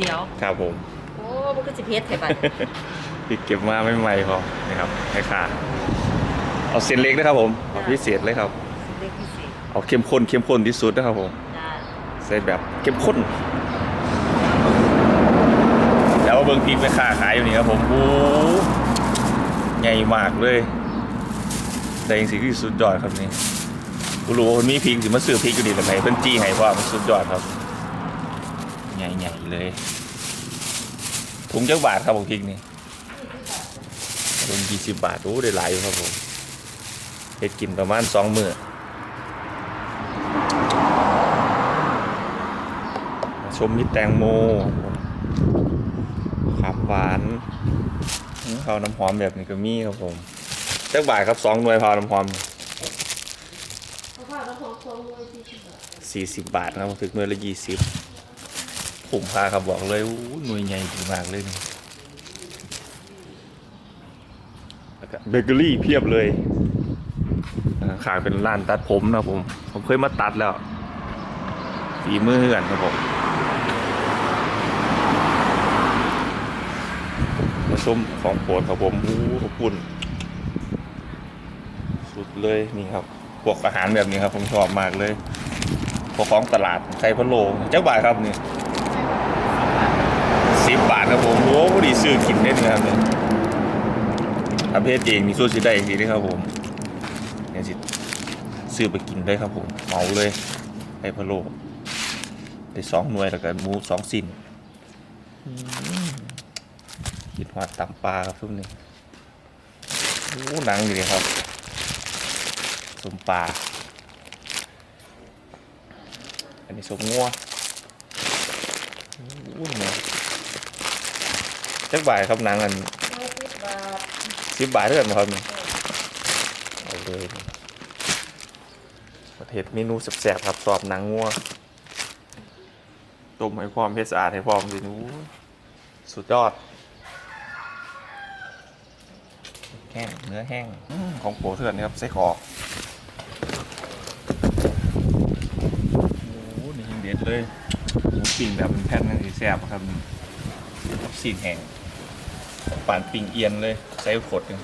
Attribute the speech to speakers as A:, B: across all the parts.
A: เดียว
B: ครับผม
A: โอ้มันก็สิเพชรไทยบัด
B: พริกเก็บมาไม่ใหม่พอนะครับให้ขาดเอาเส้นเล็กนะครับผมเอาพิเศษเลยครับ
A: เล็กพิเศษ
B: เอาเข้มข้นเข้มข้นที่สุดนะครับผม
A: จ้า
B: ใส่แบบเข้มข้น แล้วเบิ้งพริกไปค้าขายอยู่นี่ครับผมโอ้ใหญ่มากเลย แต่ยังสิ่งที่สุดยอดครับนี่กูรู้ว่าคนมีพริกสิมาซื้อพริกอยู่ดีแต่ไหนเพิ่นจี้ให้เพราะว่ามันสุดยอดครับ ใหญ่ๆเลยถุงจักบาทครับผมพริกนี่ถุงยี่สิบบาทโอ้ได้หลายอยู่ครับผมเฮ็ดกินประมาณสองมื้อชมมิตรแตงโมขับหวานข้าวน้ำหอมแบบนี้ก็มีครับผมจักบาทครับสองหน่วยพาวน้ำหอมสี่สิบบาทนะครับถึงหน่วยละยี่สิบ ผมพาครับบอกเลยหน่วยใหญ่ดีมากเลยนี่เบเกอรี่เพียบเลยขายเป็นร้านตัดผมนะผม ผมเคยมาตัดแล้วฝีมือกันครับผมมาชมของโปรดครับผมอู้ขอบคุณสุดเลยนี่ครับพวกอาหารแบบนี้ครับ ผมชอบมากเลยพวกของตลาดไข่พะโล้เจ้าบาทครับนี่ สิบบาทครับผมโอ้พอดีซื้อกินได้เลยครับเนี่ยทำเพศเองมีสู้สิได้อย่างดีด้วยครับผมเนี่ยสิซื้อไปกินได้ครับผมเมาเลยไข่พะโล้ได้สองหน่วยแล้วก็หมูสองสิ้นกินหอดตำปลาครับทุกนี่โอ้หนังอยู่เลยครับสมปลาอันนี้สมงัวโอ้เนี่ย จักบาทครับหนังอัน
A: 50บาท
B: สิบบาทเท่ากันบ่ครับนี่เอาเลยนี่ประเทศเมนูแซ่บๆครับสอบหนังงัวต้มให้พร้อมเพชรสะอาดให้พร้อมสิหนูสุดยอด แห้งเนื้อแห้งอืมของโปรดเถื่อนนะครับไส้กรอกโอ้โหนี่ยังเด็ดเลยหมูปิ้งแบบเป็นแผ่นนั่นสิแซ่บครับกับ สีนแห้งป่านปิงเอียนเลย ใส่ขดกัน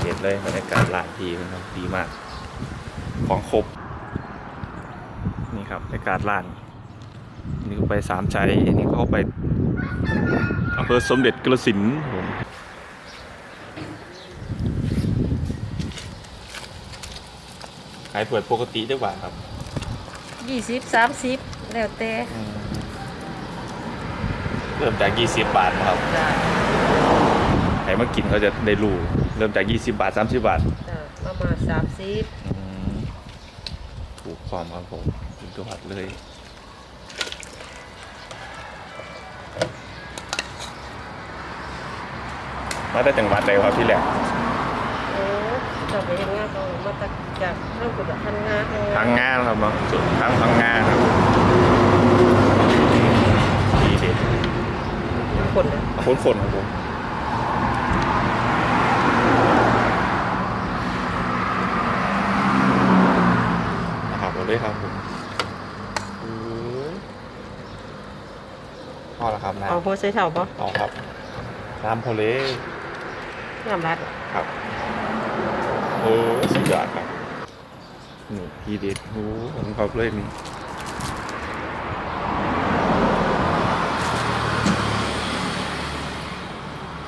B: เด็ดเลยบรรยากาศร้านดีนะครับดีมาก ของครบ นี่ครับบรรยากาศร้าน นี่ก็ไปสามชัยนี่เข้าไปอำเภอสมเด็จกระสินผมขายเปิดปกติได้กว่าครับ
A: 20 30แล้วแต่
B: เริ่มจาก20บาทนะครับ
A: จ้า
B: ใครมากินเขาจะได้รู้เริ่มจาก20บาท30บาท
A: จ้าประมาณ30
B: อืมถูกความครับผมถูกจังหวัดเลยมาได้จังหวัดใดครับที่แรก
A: โอ้ จะไปเฮ็ดงานก็มาตักจากทางกุดทันงานเออ
B: ทางงานครับเนาะจุดทางทางงานครับดีเด็ด
A: คนน่ะ
B: คนคนครับผมนะครับเราเลยครับผมเอ้ยพอแล้วครับนะ
A: เอาหัวใส่เท่าบ่
B: เอาครับน้ำโพเล
A: น้ำรัด
B: ครับ โอ้สุดยอดครับนี่ทีเด็ดโอ้ผมขอบเลยนี่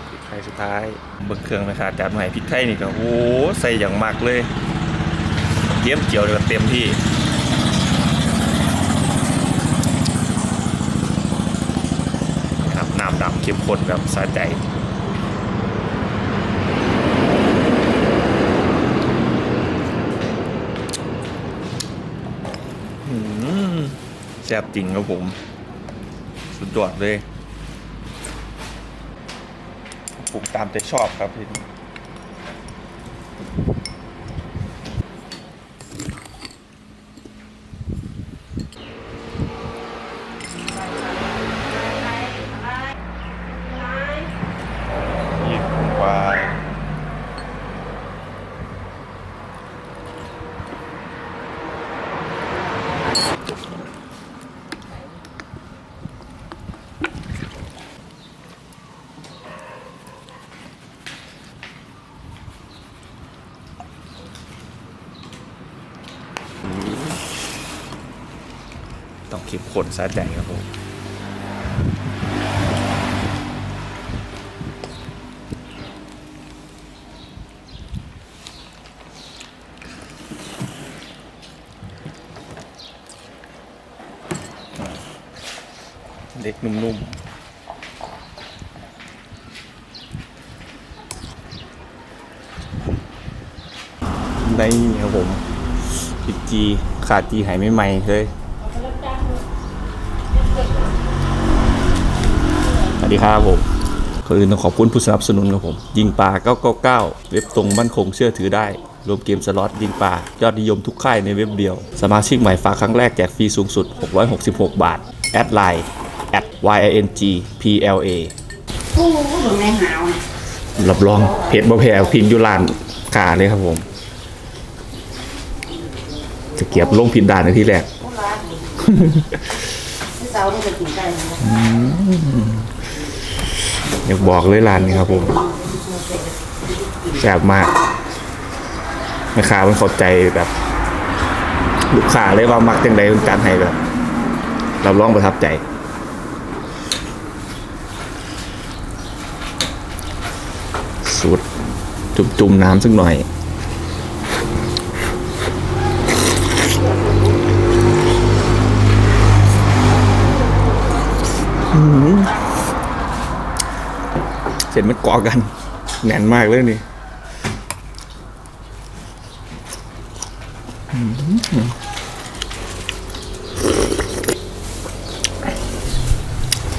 B: พริกไทยสุดท้ายเบิกเครื่องไปขาดจัดใหม่พริกไทยนี่ก็โอ้ใส่อย่างมากเลยเยี่ยมเจียวเลยเต็มที่ครับน้ำดำเข้มข้นแบบสะใจ อืมแซ่บจริงครับผม สุดยอดเลยปรุงตามใจชอบครับพี่ยี่ควาย ต้องเขนสะใจครับผมเด็กนุ่มๆในครับผมพิจีขาดจีหายไม่ใหม่เลยสวัส ดีครับผมคนอื่นต้องขอบคุณผู้สนับสนุนครับผม ยิงปลา 999 เว็บตรงมั่นคงเชื่อถือได้ รวมเกมสล็อตยิงปลา ยอดนิยมทุกค่ายในเว็บเดียว สมาชิกใหม่ฝากครั้งแรกแจกฟรีสูงสุด 666 บาท แอดไลน์ at yingpla
C: โอ้โหถึงในหาวน่ะ
B: รับรองเพจบ่แพ้พิมพ์อยุลานกาเลยครับผม จะเก็บลงผิดด่านในที่แรก
C: โอ้ร้านที่เสาต้องไปกินไก่นะ
B: อยากบอกเลยร้านนี้ครับผมแซ่บมากแม่ค้ามันเข้าใจแบบ ลูกค้าเลยว่ามักจังใดมันการให้แบบรับรองประทับใจสูตรจุ่มๆน้ำสักหน่อย เสร็จมันเกาะกัน แน่นมากเลยนี่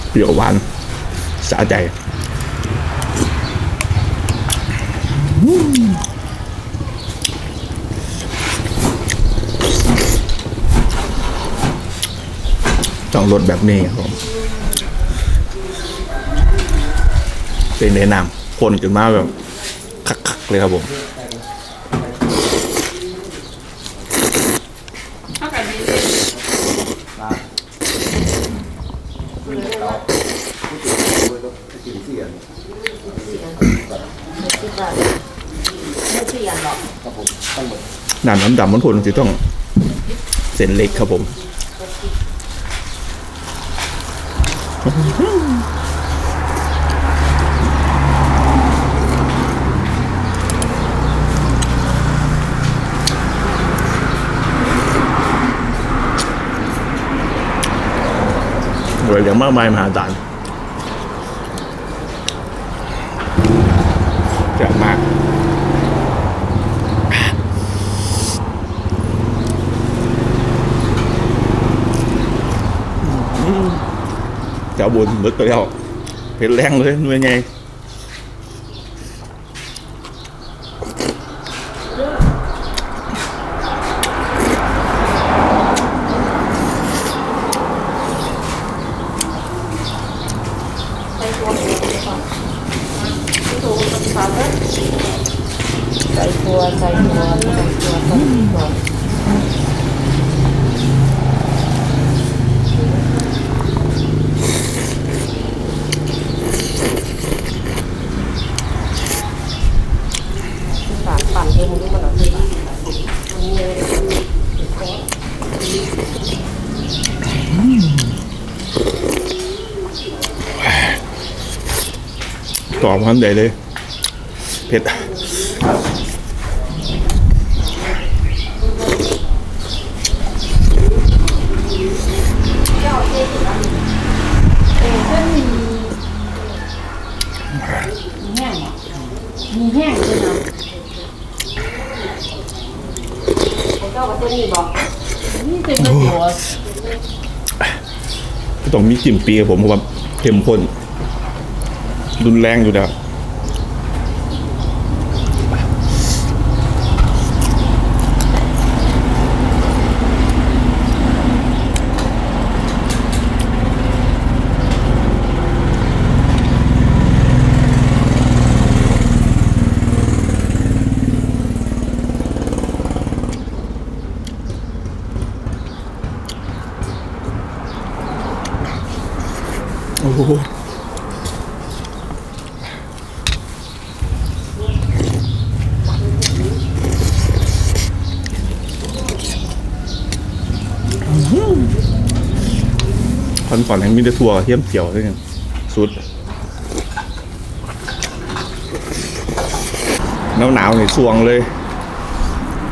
B: เปรี้ยวหวานสะใจอื้อต้องรสแบบนี้ครับผม เป็นแนะนำคนจนมาแบบคักๆเลยครับผม
C: น้ำ
B: น้ำดำมันผลจะต้องเส้นเล็กครับผม วยอย่างมากมายมหาศาลเจ๋งมากเจ้าบุญมึกไปแล้วเผ็ดแรงเลยหน่นไง
A: ใส่ตัวหมูก่อนตัวกับปลาเด้อใส่ตัวใส่ตัวใส่ตัวใส่ตัว ฝากปั่นเองมันมันอะไรมันมีอะไร
B: ต อบคำใหญ่เลย เผ็ด
C: มีแห้งเหรอมีแห้งด้วยนะ
A: เจ้าก็จะมีบอก
C: นี่เป็นประโยชน์
B: ต้องมีกลิ่นปีกับผมเพราะว่าเข้มข้น รุนแรงอยู่แล้วโอ้โห ตอนก่อนแห้งมีแต่ถั่วเทียมเจียวนี่สุดหนาวหนาวๆในสวงเลย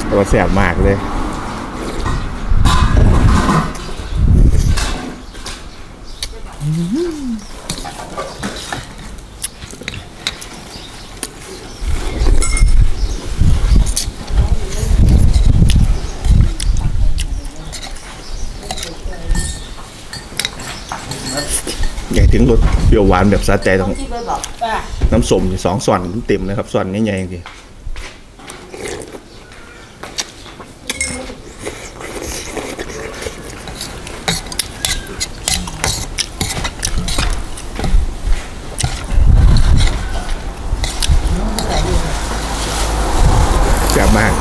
B: แต่ว่าแสบมากเลย ถึงรสเปรี้ยวหวานแบบสะใจต้อง
A: ที่ไปบอก
C: อะ
B: น้ำส้มนี่สองส่วนเต็มนะครับส่วนใหญ่ๆจริงแซ่บมาก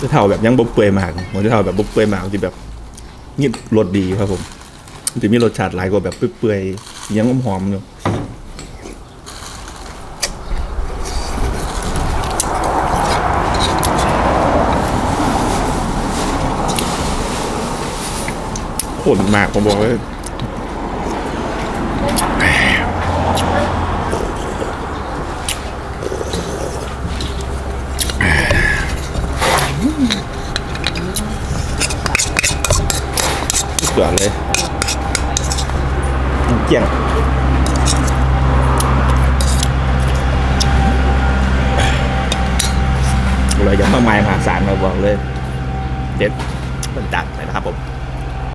B: จะเท่าแบบยังบบเปื่อยมากมันจะเท่าแบบบบเปื่อยมากที่แบบนี่รสดีครับผมจะมีรสชาติหลายกว่าแบบเปื่อยๆยังหอมๆอยู่ข้นมากผมบอกเลย ยอดเลยเกี่ยงเลยยังมากมายมหาศาลมาบอกเลย เด็ดมันจัดเลยนะครับผม